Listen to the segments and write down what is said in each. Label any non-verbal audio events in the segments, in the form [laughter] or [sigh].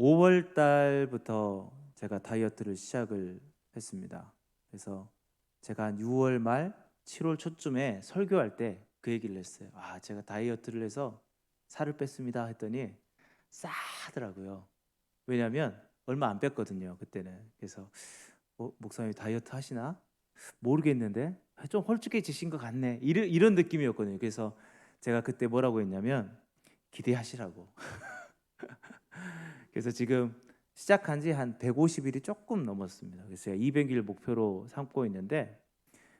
5월 달부터 제가 다이어트를 시작을 했습니다. 그래서 제가 한 6월 말 7월 초쯤에 설교할 때 그 얘기를 했어요. 아, 제가 다이어트를 해서 살을 뺐습니다 했더니 싸하더라고요. 왜냐하면 얼마 안 뺐거든요 그때는. 그래서 어, 목사님 다이어트 하시나? 모르겠는데 좀 홀쭉해지신 것 같네. 이런 이런 느낌이었거든요. 그래서 제가 그때 뭐라고 했냐면 기대하시라고. [laughs] 그래서 지금 시작한 지 한 150일이 조금 넘었습니다. 그래서 제가 200일 목표로 삼고 있는데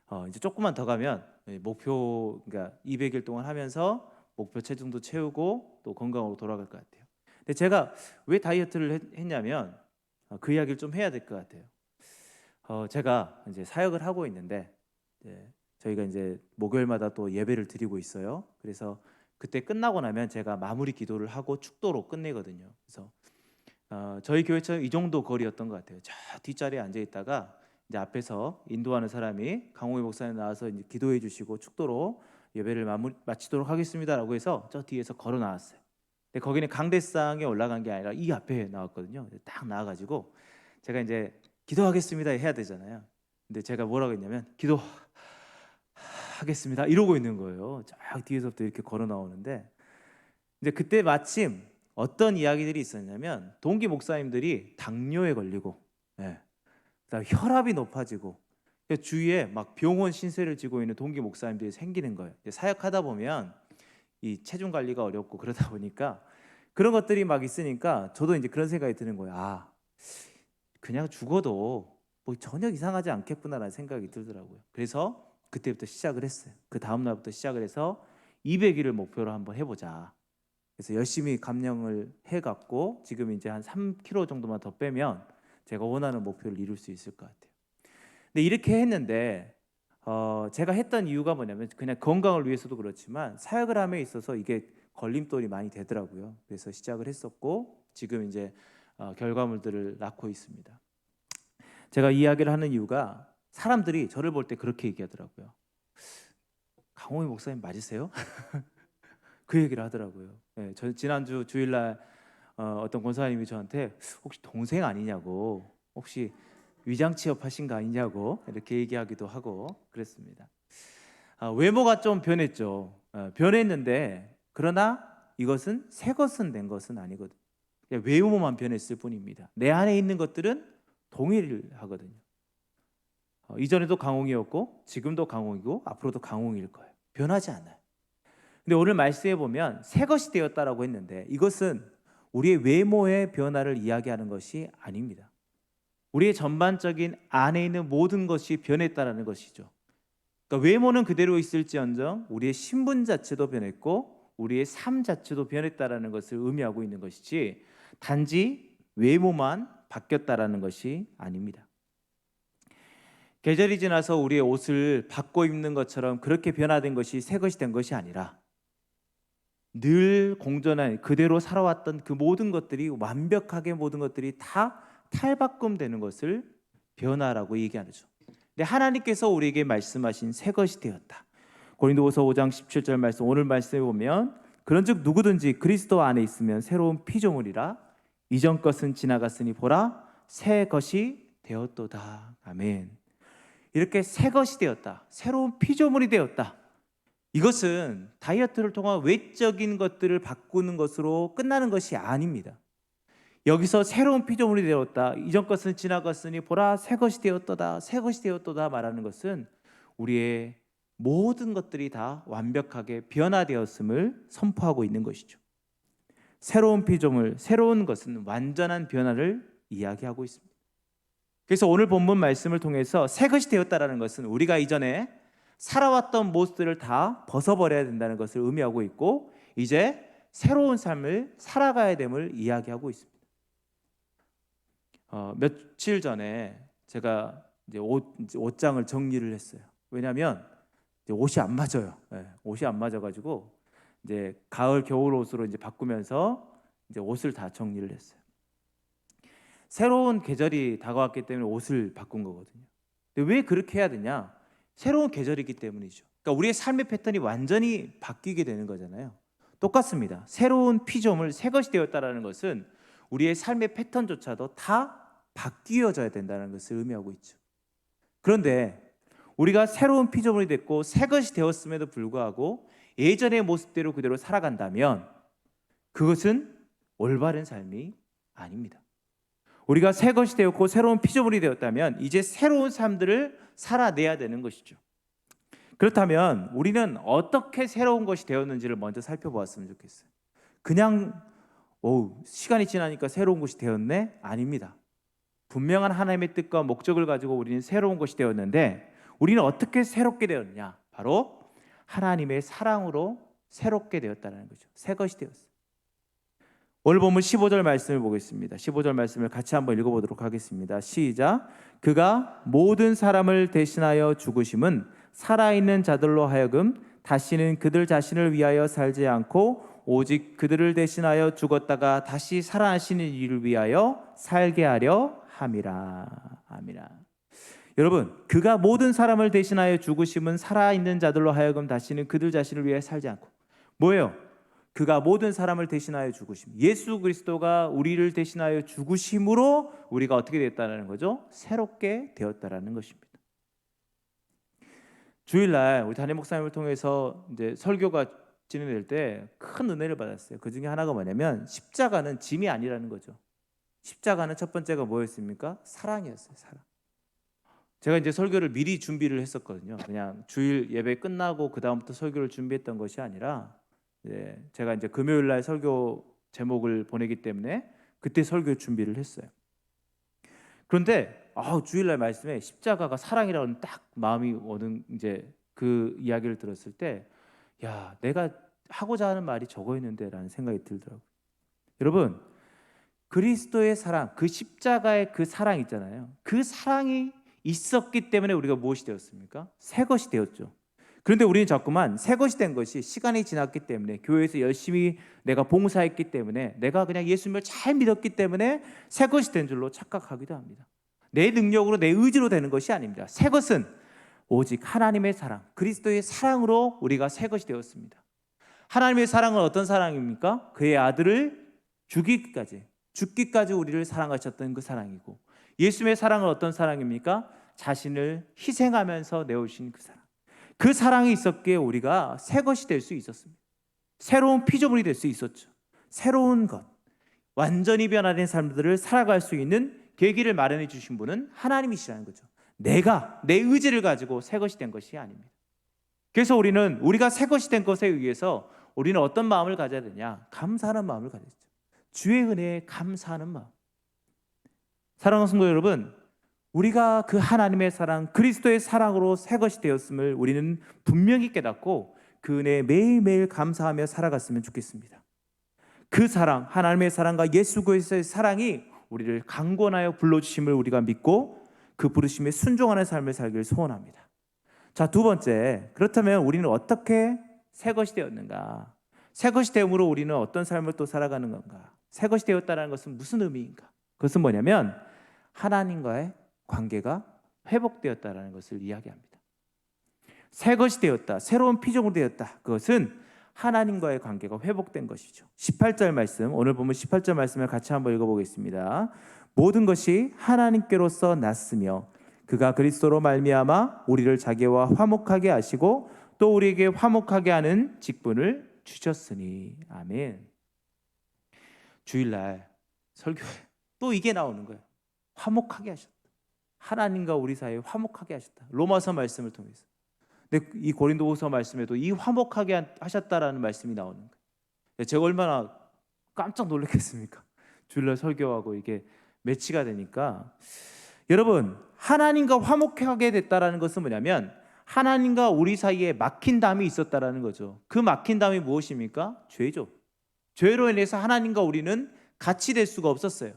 어, 이제 조금만 더 가면 목표 그러니까 200일 동안 하면서 목표 체중도 채우고 또 건강으로 돌아갈 것 같아요. 근데 제가 왜 다이어트를 했, 했냐면 어, 그 이야기를 좀 해야 될 것 같아요. 어, 제가 이제 사역을 하고 있는데 이제 저희가 이제 목요일마다 또 예배를 드리고 있어요. 그래서 그때 끝나고 나면 제가 마무리 기도를 하고 축도로 끝내거든요. 그래서 어, 저희 교회처럼 이 정도 거리였던 것 같아요. 저 뒷자리에 앉아 있다가 이제 앞에서 인도하는 사람이 강호희 목사님 나와서 이제 기도해 주시고 축도로 예배를 마무리 마치도록 하겠습니다라고 해서 저 뒤에서 걸어 나왔어요. 근데 거기는 강대상에 올라간 게 아니라 이 앞에 나왔거든요. 딱 나와가지고 제가 이제 기도하겠습니다 해야 되잖아요. 근데 제가 뭐라고 했냐면 기도 하겠습니다 이러고 있는 거예요. 쫙 뒤에서부터 이렇게 걸어 나오는데 이제 그때 마침 어떤 이야기들이 있었냐면 동기 목사님들이 당뇨에 걸리고 예. 그다음 혈압이 높아지고 그러니까 주위에 막 병원 신세를 지고 있는 동기 목사님들이 생기는 거예요. 사역하다 보면 이 체중 관리가 어렵고 그러다 보니까 그런 것들이 막 있으니까 저도 이제 그런 생각이 드는 거예요. 아, 그냥 죽어도 뭐 전혀 이상하지 않겠구나라는 생각이 들더라고요. 그래서 그때부터 시작을 했어요. 그 다음 날부터 시작을 해서 200일을 목표로 한번 해보자. 그래서 열심히 감량을 해갖고 지금 이제 한 3kg 정도만 더 빼면 제가 원하는 목표를 이룰 수 있을 것 같아요. 근데 이렇게 했는데 어, 제가 했던 이유가 뭐냐면 그냥 건강을 위해서도 그렇지만 사역을 함에 있어서 이게 걸림돌이 많이 되더라고요. 그래서 시작을 했었고 지금 이제 어, 결과물들을 낳고 있습니다. 제가 이야기를 하는 이유가 사람들이 저를 볼 때 그렇게 얘기하더라고요. 강호희 목사님 맞으세요? [laughs] 그 얘기를 하더라고요. 네, 저 지난주 주일날 어, 어떤 권사님이 저한테 혹시 동생 아니냐고 혹시 위장 취업하신 거 아니냐고 이렇게 얘기하기도 하고 그랬습니다. 아, 외모가 좀 변했죠. 어, 변했는데 그러나 이것은 새 것은 된 것은 아니거든. 그냥 외모만 변했을 뿐입니다. 내 안에 있는 것들은 동일하거든요. 어, 이전에도 강홍이었고 지금도 강홍이고 앞으로도 강홍일 거예요. 변하지 않아요. 근데 오늘 말씀해 보면 새 것이 되었다라고 했는데 이것은 우리의 외모의 변화를 이야기하는 것이 아닙니다. 우리의 전반적인 안에 있는 모든 것이 변했다라는 것이죠. 그러니까 외모는 그대로 있을지언정 우리의 신분 자체도 변했고 우리의 삶 자체도 변했다라는 것을 의미하고 있는 것이지 단지 외모만 바뀌었다라는 것이 아닙니다. 계절이 지나서 우리의 옷을 바꿔 입는 것처럼 그렇게 변화된 것이 새 것이 된 것이 아니라 늘 공존한 그대로 살아왔던 그 모든 것들이 완벽하게 모든 것들이 다 탈바꿈 되는 것을 변화라고 얘기하죠. 근데 하나님께서 우리에게 말씀하신 새 것이 되었다. 고린도후서 5장 17절 말씀 오늘 말씀에 보면 그런즉 누구든지 그리스도 안에 있으면 새로운 피조물이라 이전 것은 지나갔으니 보라 새 것이 되었도다. 아멘. 이렇게 새 것이 되었다. 새로운 피조물이 되었다. 이것은 다이어트를 통한 외적인 것들을 바꾸는 것으로 끝나는 것이 아닙니다. 여기서 새로운 피조물이 되었다. 이전 것은 지나갔으니 보라 새 것이 되었도다. 새 것이 되었도다 말하는 것은 우리의 모든 것들이 다 완벽하게 변화되었음을 선포하고 있는 것이죠. 새로운 피조물, 새로운 것은 완전한 변화를 이야기하고 있습니다. 그래서 오늘 본문 말씀을 통해서 새 것이 되었다라는 것은 우리가 이전에 살아왔던 모습들을 다 벗어버려야 된다는 것을 의미하고 있고 이제 새로운 삶을 살아가야 됨을 이야기하고 있습니다. 어, 며칠 전에 제가 이제 옷 이제 옷장을 정리를 했어요. 왜냐하면 옷이 안 맞아요. 네, 옷이 안 맞아가지고 이제 가을 겨울 옷으로 이제 바꾸면서 이제 옷을 다 정리를 했어요. 새로운 계절이 다가왔기 때문에 옷을 바꾼 거거든요. 근데 왜 그렇게 해야 되냐? 새로운 계절이기 때문이죠. 그러니까 우리의 삶의 패턴이 완전히 바뀌게 되는 거잖아요. 똑같습니다. 새로운 피조물, 새 것이 되었다라는 것은 우리의 삶의 패턴조차도 다 바뀌어져야 된다는 것을 의미하고 있죠. 그런데 우리가 새로운 피조물이 됐고 새 것이 되었음에도 불구하고 예전의 모습대로 그대로 살아간다면 그것은 올바른 삶이 아닙니다. 우리가 새 것이 되었고 새로운 피조물이 되었다면 이제 새로운 삶들을 살아내야 되는 것이죠. 그렇다면 우리는 어떻게 새로운 것이 되었는지를 먼저 살펴보았으면 좋겠어요. 그냥 오, 시간이 지나니까 새로운 것이 되었네? 아닙니다. 분명한 하나님의 뜻과 목적을 가지고 우리는 새로운 것이 되었는데 우리는 어떻게 새롭게 되었냐? 바로 하나님의 사랑으로 새롭게 되었다는 거죠. 새 것이 되었어요. 오늘 보면 15절 말씀을 보겠습니다. 15절 말씀을 같이 한번 읽어보도록 하겠습니다. 시작. 그가 모든 사람을 대신하여 죽으심은 살아있는 자들로 하여금 다시는 그들 자신을 위하여 살지 않고 오직 그들을 대신하여 죽었다가 다시 살아나시는 이를 위하여 살게 하려 함이라. 아미라. 여러분, 그가 모든 사람을 대신하여 죽으심은 살아있는 자들로 하여금 다시는 그들 자신을 위해 살지 않고 뭐예요? 그가 모든 사람을 대신하여 죽으심. 예수 그리스도가 우리를 대신하여 죽으심으로 우리가 어떻게 됐다는 거죠? 새롭게 되었다라는 것입니다. 주일날 우리 담임 목사님을 통해서 이제 설교가 진행될 때 큰 은혜를 받았어요. 그 중에 하나가 뭐냐면 십자가는 짐이 아니라는 거죠. 십자가는 첫 번째가 뭐였습니까? 사랑이었어요. 사랑. 제가 이제 설교를 미리 준비를 했었거든요. 그냥 주일 예배 끝나고 그 다음부터 설교를 준비했던 것이 아니라 이제 제가 이제 금요일 날 설교 제목을 보내기 때문에 그때 설교 준비를 했어요. 그런데 아 주일날 말씀에 십자가가 사랑이라는 딱 마음이 오는 이제 그 이야기를 들었을 때 야 내가 하고자 하는 말이 저거였는데라는 생각이 들더라고요. 여러분 그리스도의 사랑, 그 십자가의 그 사랑 있잖아요. 그 사랑이 있었기 때문에 우리가 무엇이 되었습니까? 새 것이 되었죠. 그런데 우리는 자꾸만 새 것이 된 것이 시간이 지났기 때문에 교회에서 열심히 내가 봉사했기 때문에 내가 그냥 예수님을 잘 믿었기 때문에 새 것이 된 줄로 착각하기도 합니다. 내 능력으로 내 의지로 되는 것이 아닙니다. 새 것은 오직 하나님의 사랑, 그리스도의 사랑으로 우리가 새 것이 되었습니다. 하나님의 사랑은 어떤 사랑입니까? 그의 아들을 죽이기까지, 죽기까지 우리를 사랑하셨던 그 사랑이고 예수님의 사랑은 어떤 사랑입니까? 자신을 희생하면서 내오신 그 사랑. 그 사랑이 있었기에 우리가 새 것이 될 수 있었습니다. 새로운 피조물이 될 수 있었죠. 새로운 것, 완전히 변화된 삶들을 살아갈 수 있는 계기를 마련해 주신 분은 하나님이시라는 거죠. 내가 내 의지를 가지고 새 것이 된 것이 아닙니다. 그래서 우리는 우리가 새 것이 된 것에 의해서 우리는 어떤 마음을 가져야 되냐? 감사하는 마음을 가졌죠. 주의 은혜에 감사하는 마음. 사랑하는 성도 여러분, 우리가 그 하나님의 사랑, 그리스도의 사랑으로 새 것이 되었음을 우리는 분명히 깨닫고 그 은혜에 매일매일 감사하며 살아갔으면 좋겠습니다. 그 사랑, 하나님의 사랑과 예수 그리스도의 사랑이 우리를 강권하여 불러주심을 우리가 믿고 그 부르심에 순종하는 삶을 살기를 소원합니다. 자, 두 번째. 그렇다면 우리는 어떻게 새 것이 되었는가? 새 것이 되므로 우리는 어떤 삶을 또 살아가는 건가? 새 것이 되었다는 것은 무슨 의미인가? 그것은 뭐냐면 하나님과의 관계가 회복되었다라는 것을 이야기합니다. 새 것이 되었다. 새로운 피조물이 되었다. 그것은 하나님과의 관계가 회복된 것이죠. 18절 말씀, 오늘 보면 18절 말씀을 같이 한번 읽어보겠습니다. 모든 것이 하나님께로서 났으며 그가 그리스도로 말미암아 우리를 자기와 화목하게 하시고 또 우리에게 화목하게 하는 직분을 주셨으니 아멘. 주일날 설교에 또 이게 나오는 거예요. 화목하게 하셨다. 하나님과 우리 사이에 화목하게 하셨다. 로마서 말씀을 통해서. 근데 이 고린도후서 말씀에도 이 화목하게 하셨다라는 말씀이 나오는 거예요. 제가 얼마나 깜짝 놀랐겠습니까? [laughs] 주일날 설교하고 이게 매치가 되니까 여러분 하나님과 화목하게 됐다라는 것은 뭐냐면 하나님과 우리 사이에 막힌 담이 있었다라는 거죠. 그 막힌 담이 무엇입니까? 죄죠. 죄로 인해서 하나님과 우리는 같이 될 수가 없었어요.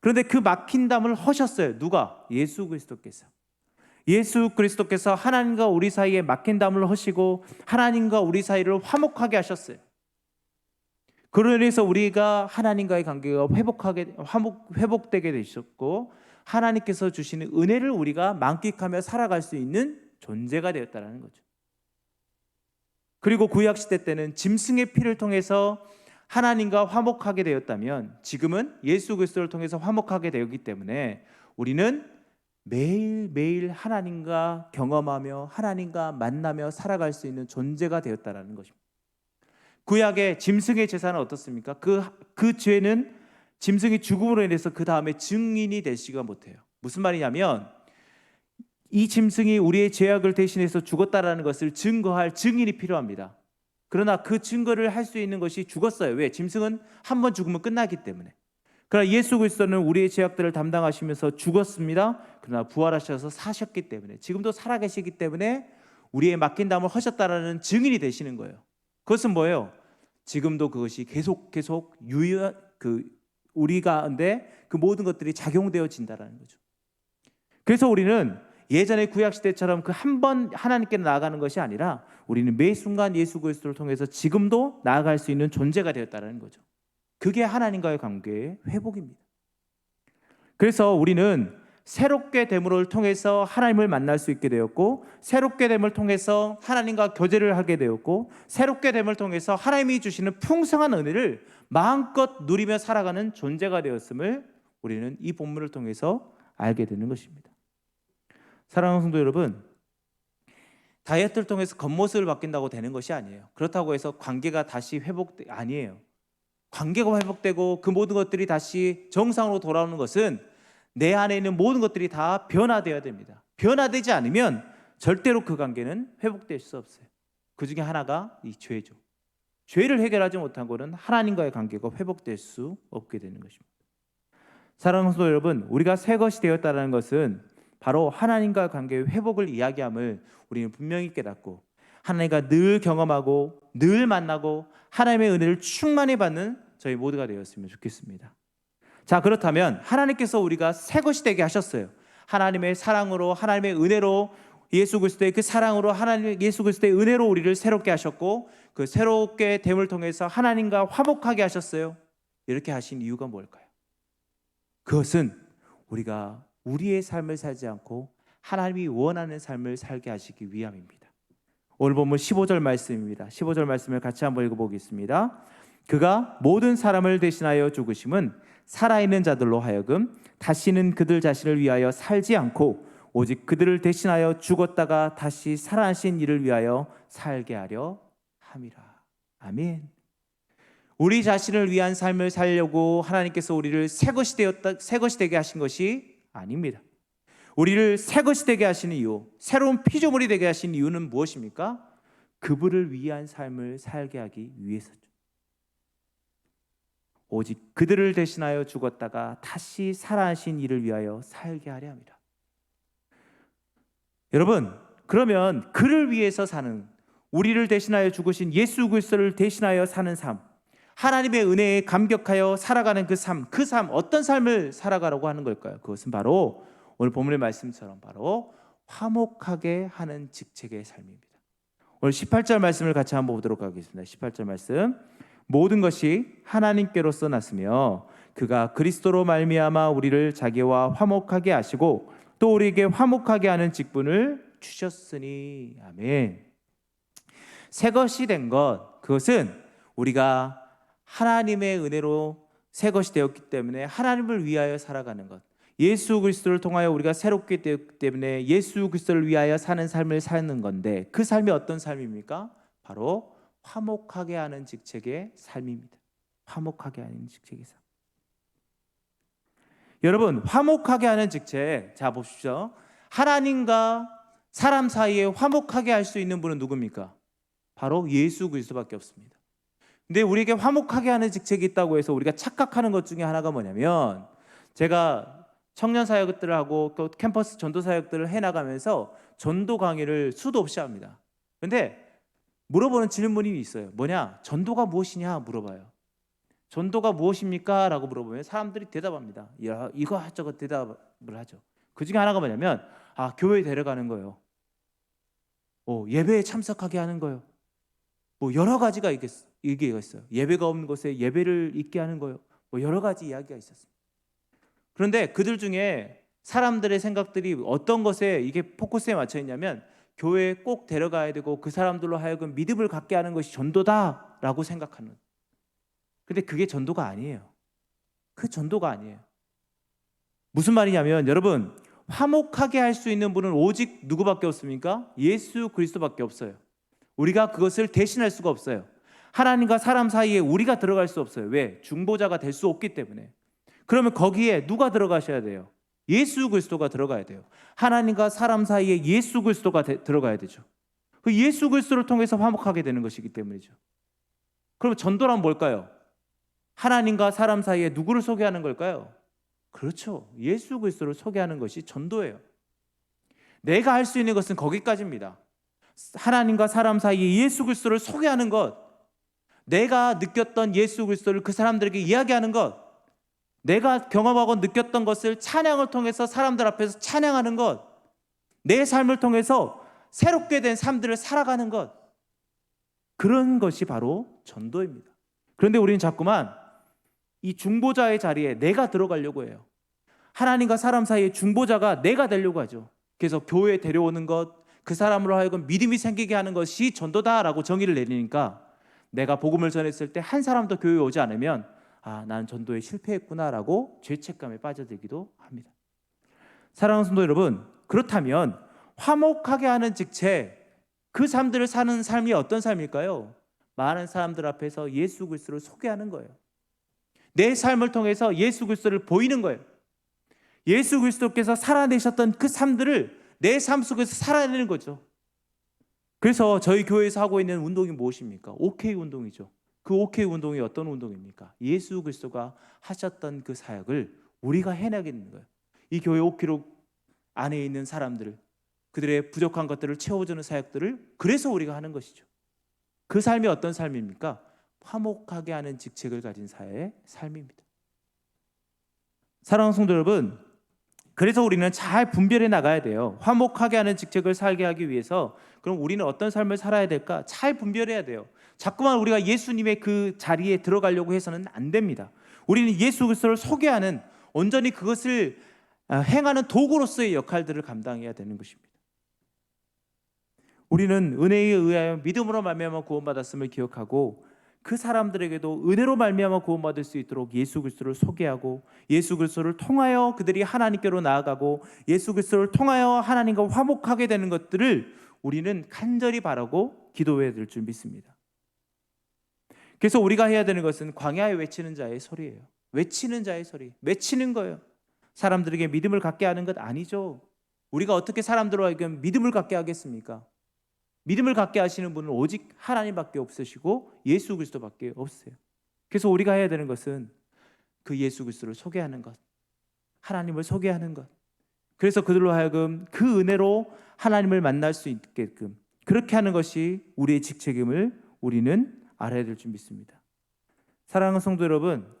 그런데 그 막힌 담을 허셨어요. 누가? 예수 그리스도께서. 예수 그리스도께서 하나님과 우리 사이에 막힌 담을 허시고 하나님과 우리 사이를 화목하게 하셨어요. 인해서 우리가 하나님과의 관계가 회복하게 화목 회복되게 되셨고 하나님께서 주시는 은혜를 우리가 만끽하며 살아갈 수 있는 존재가 되었다라는 거죠. 그리고 구약 시대 때는 짐승의 피를 통해서 하나님과 화목하게 되었다면 지금은 예수 그리스도를 통해서 화목하게 되었기 때문에 우리는 매일매일 하나님과 경험하며 하나님과 만나며 살아갈 수 있는 존재가 되었다라는 것입니다. 구약의 짐승의 제사는 어떻습니까? 그, 그 죄는 짐승이 죽음으로 인해서 그 다음에 증인이 되시가 못해요. 무슨 말이냐면 이 짐승이 우리의 죄악을 대신해서 죽었다라는 것을 증거할 증인이 필요합니다. 그러나 그 증거를 할 수 있는 것이 죽었어요. 왜? 짐승은 한 번 죽으면 끝나기 때문에. 그러나 예수 그리스도는 우리의 죄악들을 담당하시면서 죽었습니다. 그러나 부활하셔서 사셨기 때문에 지금도 살아계시기 때문에 우리의 맡긴 담을 하셨다라는 증인이 되시는 거예요. 그것은 뭐예요? 지금도 그것이 계속 계속 유효 그 우리 가운데 그 모든 것들이 작용되어진다라는 거죠. 그래서 우리는 예전의 구약 시대처럼 그 한 번 하나님께 나아가는 것이 아니라 우리는 매 순간 예수 그리스도를 통해서 지금도 나아갈 수 있는 존재가 되었다는 거죠. 그게 하나님과의 관계의 회복입니다. 그래서 우리는 새롭게 됨을 통해서 하나님을 만날 수 있게 되었고 새롭게 됨을 통해서 하나님과 교제를 하게 되었고 새롭게 됨을 통해서 하나님이 주시는 풍성한 은혜를 마음껏 누리며 살아가는 존재가 되었음을 우리는 이 본문을 통해서 알게 되는 것입니다. 사랑하는 성도 여러분, 다이어트를 통해서 겉모습을 바뀐다고 되는 것이 아니에요. 그렇다고 해서 관계가 다시 회복 아니에요. 관계가 회복되고 그 모든 것들이 다시 정상으로 돌아오는 것은 내 안에 있는 모든 것들이 다 변화되어야 됩니다. 변화되지 않으면 절대로 그 관계는 회복될 수 없어요. 그 중에 하나가 이 죄죠. 죄를 해결하지 못한 것은 하나님과의 관계가 회복될 수 없게 되는 것입니다. 사랑하는 성도 여러분, 우리가 새 것이 되었다는 것은 바로 하나님과 관계의 회복을 이야기함을 우리는 분명히 깨닫고 하나님과 늘 경험하고 늘 만나고 하나님의 은혜를 충만히 받는 저희 모두가 되었으면 좋겠습니다. 자, 그렇다면 하나님께서 우리가 새 것이 되게 하셨어요. 하나님의 사랑으로 하나님의 은혜로 예수 그리스도의 그 사랑으로 하나님 예수 그리스도의 은혜로 우리를 새롭게 하셨고 그 새롭게 됨을 통해서 하나님과 화목하게 하셨어요. 이렇게 하신 이유가 뭘까요? 그것은 우리가 우리의 삶을 살지 않고 하나님이 원하는 삶을 살게 하시기 위함입니다. 오늘 본문 15절 말씀입니다. 15절 말씀을 같이 한번 읽어보겠습니다. 그가 모든 사람을 대신하여 죽으심은 살아있는 자들로 하여금 다시는 그들 자신을 위하여 살지 않고 오직 그들을 대신하여 죽었다가 다시 살아나신 이를 위하여 살게 하려 함이라. 아멘. 우리 자신을 위한 삶을 살려고 하나님께서 우리를 새 것이 되었다 새 것이 되게 하신 것이 아닙니다. 우리를 새 것이 되게 하시는 이유, 새로운 피조물이 되게 하신 이유는 무엇입니까? 그분을 위한 삶을 살게 하기 위해서죠. 오직 그들을 대신하여 죽었다가 다시 살아나신 이를 위하여 살게 하려 합니다. 여러분, 그러면 그를 위해서 사는 우리를 대신하여 죽으신 예수 그리스도를 대신하여 사는 삶, 하나님의 은혜에 감격하여 살아가는 그 삶, 그 삶 어떤 삶을 살아가라고 하는 걸까요? 그것은 바로 오늘 본문의 말씀처럼 바로 화목하게 하는 직책의 삶입니다. 오늘 18절 말씀을 같이 한번 보도록 하겠습니다. 18절 말씀. 모든 것이 하나님께로서 났으며 그가 그리스도로 말미암아 우리를 자기와 화목하게 하시고 또 우리에게 화목하게 하는 직분을 주셨으니 아멘. 새 것이 된 것 그것은 우리가 하나님의 은혜로 새 것이 되었기 때문에 하나님을 위하여 살아가는 것. 예수 그리스도를 통하여 우리가 새롭게 되었기 때문에 예수 그리스도를 위하여 사는 삶을 사는 건데 그 삶이 어떤 삶입니까? 바로 화목하게 하는 직책의 삶입니다. 화목하게 하는 직책의 삶. 여러분, 화목하게 하는 직책. 자, 보십시오. 하나님과 사람 사이에 화목하게 할 수 있는 분은 누굽니까? 바로 예수 그리스도밖에 없습니다. 근데 우리에게 화목하게 하는 직책이 있다고 해서 우리가 착각하는 것 중에 하나가 뭐냐면 제가 청년 사역들을 하고 또 캠퍼스 전도 사역들을 해 나가면서 전도 강의를 수도 없이 합니다. 근데 물어보는 질문이 있어요. 뭐냐? 전도가 무엇이냐 물어봐요. 전도가 무엇입니까? 라고 물어보면 사람들이 대답합니다. 야, 이거 저거 대답을 하죠. 그 중에 하나가 뭐냐면 아, 교회에 데려가는 거예요. 어, 예배에 참석하게 하는 거예요. 뭐 여러 가지가 얘기가 있어요. 예배가 없는 곳에 예배를 있게 하는 거예요. 뭐 여러 가지 이야기가 있었습니다. 그런데 그들 중에 사람들의 생각들이 어떤 것에 이게 포커스에 맞춰 있냐면 교회에 꼭 데려가야 되고 그 사람들로 하여금 믿음을 갖게 하는 것이 전도다라고 생각하는 근데 그게 전도가 아니에요. 그 전도가 아니에요. 무슨 말이냐면 여러분 화목하게 할 수 있는 분은 오직 누구밖에 없습니까? 예수 그리스도밖에 없어요. 우리가 그것을 대신할 수가 없어요. 하나님과 사람 사이에 우리가 들어갈 수 없어요. 왜? 중보자가 될 수 없기 때문에. 그러면 거기에 누가 들어가셔야 돼요? 예수 그리스도가 들어가야 돼요. 하나님과 사람 사이에 예수 그리스도가 되- 들어가야 되죠. 그 예수 그리스도를 통해서 화목하게 되는 것이기 때문이죠. 그럼 전도란 뭘까요? 하나님과 사람 사이에 누구를 소개하는 걸까요? 그렇죠. 예수 그리스도를 소개하는 것이 전도예요. 내가 할 수 있는 것은 거기까지입니다. 하나님과 사람 사이에 예수 그리스도를 소개하는 것, 내가 느꼈던 예수 그리스도를 그 사람들에게 이야기하는 것, 내가 경험하고 느꼈던 것을 찬양을 통해서 사람들 앞에서 찬양하는 것, 내 삶을 통해서 새롭게 된 삶들을 살아가는 것, 그런 것이 바로 전도입니다. 그런데 우리는 자꾸만 이 중보자의 자리에 내가 들어가려고 해요. 하나님과 사람 사이의 중보자가 내가 되려고 하죠. 그래서 교회에 데려오는 것, 그 사람으로 하여금 믿음이 생기게 하는 것이 전도다라고 정의를 내리니까 내가 복음을 전했을 때 한 사람도 교회에 오지 않으면 아, 난 전도에 실패했구나라고 죄책감에 빠져들기도 합니다. 사랑하는 성도 여러분, 그렇다면 화목하게 하는 직체 그 삶들을 사는 삶이 어떤 삶일까요? 많은 사람들 앞에서 예수 그리스도를 소개하는 거예요. 내 삶을 통해서 예수 그리스도를 보이는 거예요. 예수 그리스도께서 살아내셨던 그 삶들을 내 삶 속에서 살아내는 거죠. 그래서 저희 교회에서 하고 있는 운동이 무엇입니까? OK 운동이죠. 그 OK 운동이 어떤 운동입니까? 예수 그리스도가 하셨던 그 사역을 우리가 해내겠는 거예요. 이 교회 OK로 안에 있는 사람들을 그들의 부족한 것들을 채워주는 사역들을 그래서 우리가 하는 것이죠. 그 삶이 어떤 삶입니까? 화목하게 하는 직책을 가진 사회의 삶입니다. 사랑하는 성도 여러분, 그래서 우리는 잘 분별해 나가야 돼요. 화목하게 하는 직책을 살게 하기 위해서 그럼 우리는 어떤 삶을 살아야 될까? 잘 분별해야 돼요. 자꾸만 우리가 예수님의 그 자리에 들어가려고 해서는 안 됩니다. 우리는 예수 그리스도를 소개하는 온전히 그것을 아, 행하는 도구로서의 역할들을 감당해야 되는 것입니다. 우리는 은혜에 의하여 믿음으로 말미암아 구원받았음을 기억하고 그 사람들에게도 은혜로 말미암아 구원받을 수 있도록 예수 그리스도를 소개하고 예수 그리스도를 통하여 그들이 하나님께로 나아가고 예수 그리스도를 통하여 하나님과 화목하게 되는 것들을 우리는 간절히 바라고 기도해야 될 줄 믿습니다. 그래서 우리가 해야 되는 것은 광야에 외치는 자의 소리예요. 외치는 자의 소리, 외치는 거예요. 사람들에게 믿음을 갖게 하는 것 아니죠. 우리가 어떻게 하여금 믿음을 갖게 하겠습니까? 믿음을 갖게 하시는 분은 오직 하나님밖에 없으시고 예수 그리스도밖에 없어요. 그래서 우리가 해야 되는 것은 그 예수 그리스도를 소개하는 것, 하나님을 소개하는 것. 그래서 그들로 하여금 그 은혜로 하나님을 만날 수 있게끔 그렇게 하는 것이 우리의 직책임을 우리는 알아야 될 줄 믿습니다. 사랑하는 성도 여러분,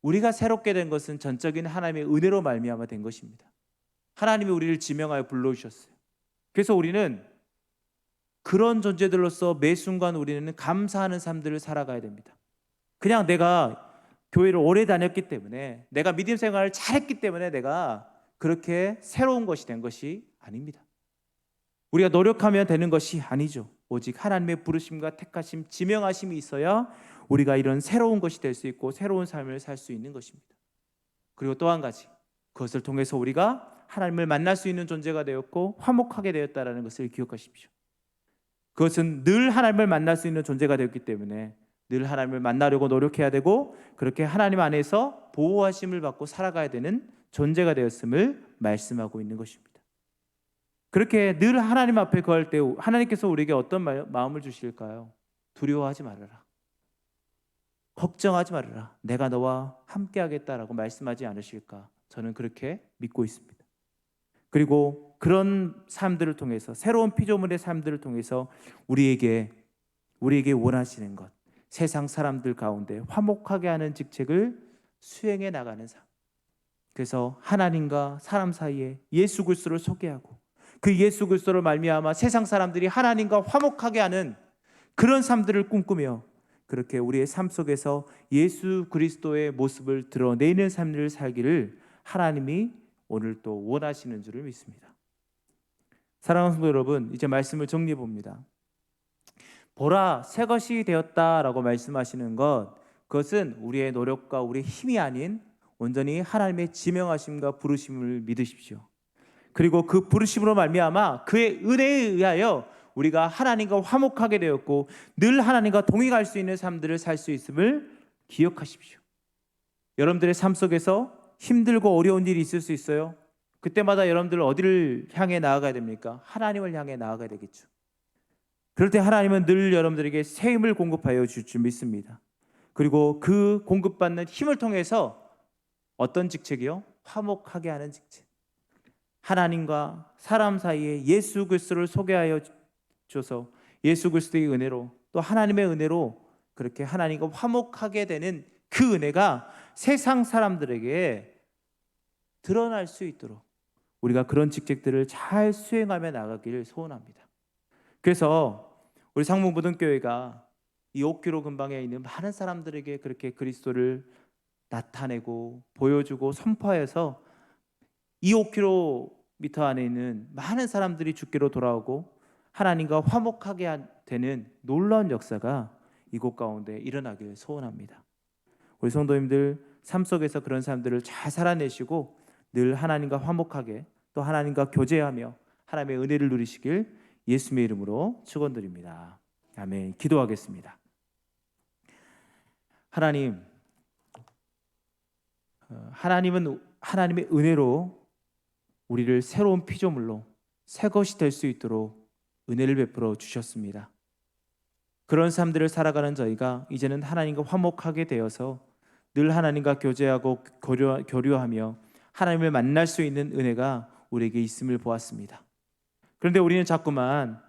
우리가 새롭게 된 것은 전적인 하나님의 은혜로 말미암아 된 것입니다. 하나님이 우리를 지명하여 불러 주셨어요. 그래서 우리는 그런 존재들로서 매 순간 우리는 감사하는 삶들을 살아가야 됩니다. 그냥 내가 교회를 오래 다녔기 때문에 내가 믿음 생활을 잘했기 때문에 내가 그렇게 새로운 것이 된 것이 아닙니다. 우리가 노력하면 되는 것이 아니죠. 오직 하나님의 부르심과 택하심, 지명하심이 있어야 우리가 이런 새로운 것이 될 수 있고 새로운 삶을 살 수 있는 것입니다. 그리고 또 한 가지 그것을 통해서 우리가 하나님을 만날 수 있는 존재가 되었고 화목하게 되었다라는 것을 기억하십시오. 그것은 늘 하나님을 만날 수 있는 존재가 되었기 때문에 늘 하나님을 만나려고 노력해야 되고 그렇게 하나님 안에서 보호하심을 받고 살아가야 되는 존재가 되었음을 말씀하고 있는 것입니다. 그렇게 늘 하나님 앞에 거할 때 하나님께서 우리에게 어떤 마음을 주실까요? 두려워하지 말아라. 걱정하지 말아라. 내가 너와 함께 하겠다라고 말씀하지 않으실까? 저는 그렇게 믿고 있습니다. 그리고 그런 삶들을 통해서 새로운 피조물의 삶들을 통해서 우리에게 우리에게 원하시는 것 세상 사람들 가운데 화목하게 하는 직책을 수행해 나가는 삶. 그래서 하나님과 사람 사이에 예수 그리스도를 소개하고 그 예수 그리스도를 말미암아 세상 사람들이 하나님과 화목하게 하는 그런 삶들을 꿈꾸며 그렇게 우리의 삶 속에서 예수 그리스도의 모습을 드러내는 삶을 살기를 하나님이 오늘 또 원하시는 줄을 믿습니다. 사랑하는 성도 여러분, 이제 말씀을 정리해 봅니다. 보라 새 것이 되었다라고 말씀하시는 것 그것은 우리의 노력과 우리의 힘이 아닌 온전히 하나님의 지명하심과 부르심을 믿으십시오. 그리고 그 부르심으로 말미암아 그의 은혜에 의하여 우리가 하나님과 화목하게 되었고 늘 하나님과 동행할 수 있는 삶들을 살 수 있음을 기억하십시오. 여러분들의 삶 속에서 힘들고 어려운 일이 있을 수 있어요. 그때마다 여러분들 어디를 향해 나아가야 됩니까? 하나님을 향해 나아가야 되겠죠. 그럴 때 하나님은 늘 여러분들에게 새 힘을 공급하여 줄줄 믿습니다. 그리고 그 공급받는 힘을 통해서 어떤 직책이요? 화목하게 하는 직책. 하나님과 사람 사이에 예수 그리스도를 소개하여 줘서 예수 그리스도의 은혜로 또 하나님의 은혜로 그렇게 하나님과 화목하게 되는 그 은혜가 세상 사람들에게 드러날 수 있도록 우리가 그런 직책들을 잘 수행하며 나가기를 소원합니다. 그래서 우리 상문고등교회가 이 5km 근방에 있는 많은 사람들에게 그렇게 그리스도를 나타내고 보여주고 선포해서 이 5km 안에 있는 많은 사람들이 주께로 돌아오고 하나님과 화목하게 되는 놀라운 역사가 이곳 가운데 일어나길 소원합니다. 우리 성도님들 삶 속에서 그런 사람들을 잘 살아내시고 늘 하나님과 화목하게 또 하나님과 교제하며 하나님의 은혜를 누리시길 예수님의 이름으로 축원드립니다. 아멘. 기도하겠습니다. 하나님, 어, 하나님은 하나님의 은혜로 우리를 새로운 피조물로 새 것이 될 수 있도록 은혜를 베풀어 주셨습니다. 그런 삶들을 살아가는 저희가 이제는 하나님과 화목하게 되어서 늘 하나님과 교제하고 교류, 교류하며 하나님을 만날 수 있는 은혜가 우리에게 있음을 보았습니다. 그런데 우리는 자꾸만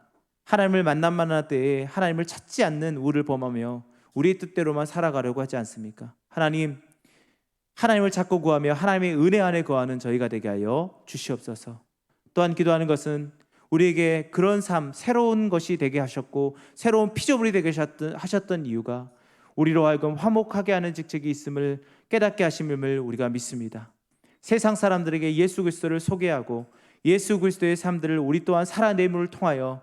하나님을 만난 만한 때에 하나님을 찾지 않는 우를 범하며 우리의 뜻대로만 살아가려고 하지 않습니까? 하나님, 하나님을 찾고 구하며 하나님의 은혜 안에 거하는 저희가 되게 하여 주시옵소서. 또한 기도하는 것은 우리에게 그런 삶, 새로운 것이 되게 하셨고 새로운 피조물이 되게 하셨던, 하셨던 이유가 우리로 하여금 화목하게 하는 직책이 있음을 깨닫게 하심을 우리가 믿습니다. 세상 사람들에게 예수 그리스도를 소개하고 예수 그리스도의 삶들을 우리 또한 살아내임을 통하여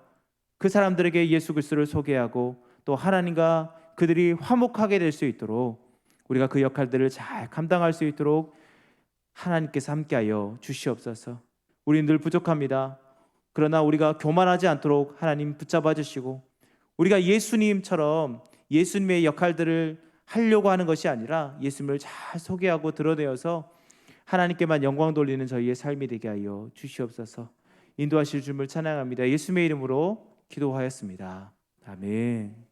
그 사람들에게 예수 그리스도를 소개하고 또 하나님과 그들이 화목하게 될 수 있도록 우리가 그 역할들을 잘 감당할 수 있도록 하나님께서 함께하여 주시옵소서. 우리는 늘 부족합니다. 그러나 우리가 교만하지 않도록 하나님 붙잡아 주시고 우리가 예수님처럼 예수님의 역할들을 하려고 하는 것이 아니라 예수님을 잘 소개하고 드러내어서 하나님께만 영광 돌리는 저희의 삶이 되게 하여 주시옵소서. 인도하실 주님을 찬양합니다. 예수님의 이름으로 기도하였습니다. 아멘.